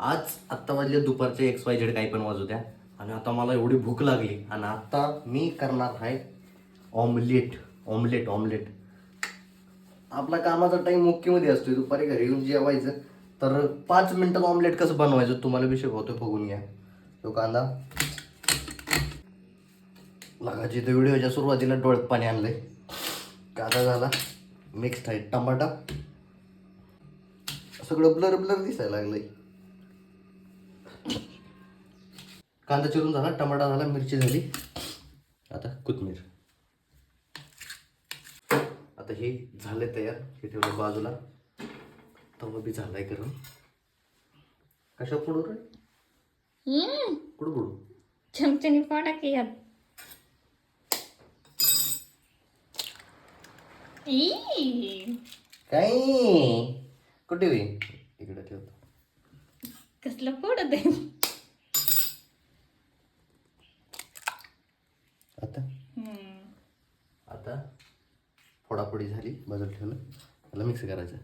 आज आत्ता वाजले दुपारचे एक्स वाय झेड काही पण वाजू द्या. आणि आता मला एवढी भूक लागली. आणि आता मी करणार आहे ऑमलेट ऑमलेट ऑमलेट आपला कामाचा टाईम मुख्यमध्ये असतोय. दुपारी घरी येऊन जेवायचं. तर पाच मिनटात ऑमलेट कसं बनवायचं तुम्हाला विषय शिकवतो बघून घ्या. तो कांदा. लगाची तर व्हिडिओच्या सुरुवातीला डोळ्यात पाणी आणलंय. कांदा झाला. मिक्स आहे. टमाटा. सगळं ब्लर ब्लर दिसायला लागलंय. कांदा चिरून झाला टमाटा झाला मिरची झाली. आता कोथमीर आता हे झाले तयार. हे ठेवलं बाजूला. तवा बी झालाय गरम. कशा पुढू रे? कुठं पुढू चमच्याने पाडा की यात. काय? कुठे होई इकडे ठेवतो. कसलं फोडत आहे आता. आता? फोडाफोडी झाली बाजूला ठेवलं. त्याला मिक्स करायचं.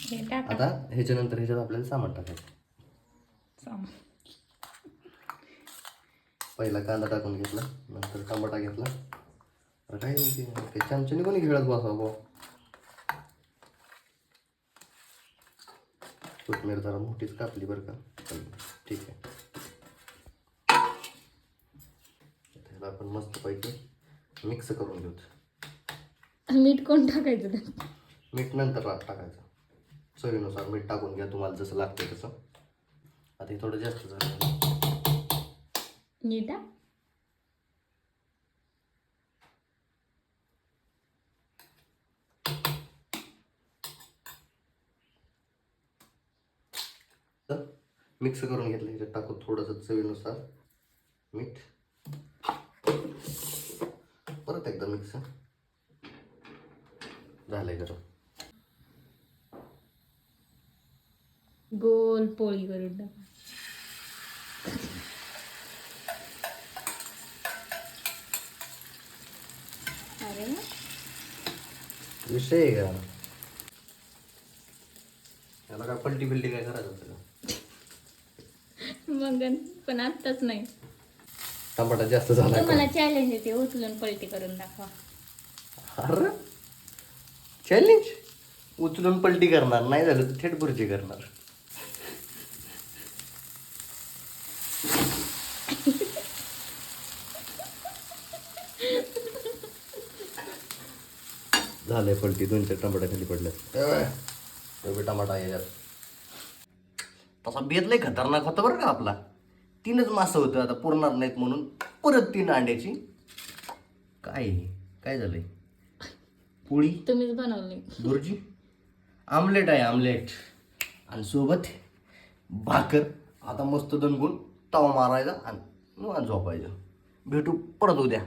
हे टाका. आता ह्याच्यानंतर ह्याच्यात आपल्याला सामान टाकायचं. सम. पहिला कांदा टाकून घेतला नंतर टमाटा घेतला. अरे काय ते ते चमच्याने कोणी खेळत बसा बुवा कोथमीर जरा मोठीच कापली बरं का. ठीक आहे. त्याला आपण मस्त पैकी मिक्स करून घेऊ मीठ कोण टाकायचं? मीठ नंतर टाकायचं. चवीनुसार मीठ टाकून घ्या तुम्हाला जसं लागतं तसं. आता हे थोडं जास्त झालं. नीट मिक्स करून घेतलं. ह्याच्यात टाकून थोडंसं चवीनुसार मीठ. परत एकदा मिक्स. झालंय गरम. गोल पोळी करून टाका. अरे. विषय आहे का? याला काय पलटी बिलटी काय करायचं होतं का मग पण आत्ताच नाही. टमाटा जास्त झाला तुम्हाला चॅलेंज येते उचलून पलटी करून दाखवा. अरे चॅलेंज उचलून पलटी करणार नाही झालं तर थेट बुर्जी करणार. झालंय पलटी दोन चार टमाटा खाली पडल्यात टमाटा याच्यात. तसा बेत लय खतरनाक होता बरं का आपला. तीनच मासं होतं आता पुरणार नाहीत म्हणून. परत तीन अंड्याची. काय? काय झालंय? पोळी? तुम्हीच बनवली. बुर्जी? आमलेट आहे आमलेट. आणि सोबत भाकर. आता मस्त दणकून तवा मारायचा आणि झोपायचं. भेटू परत उद्या.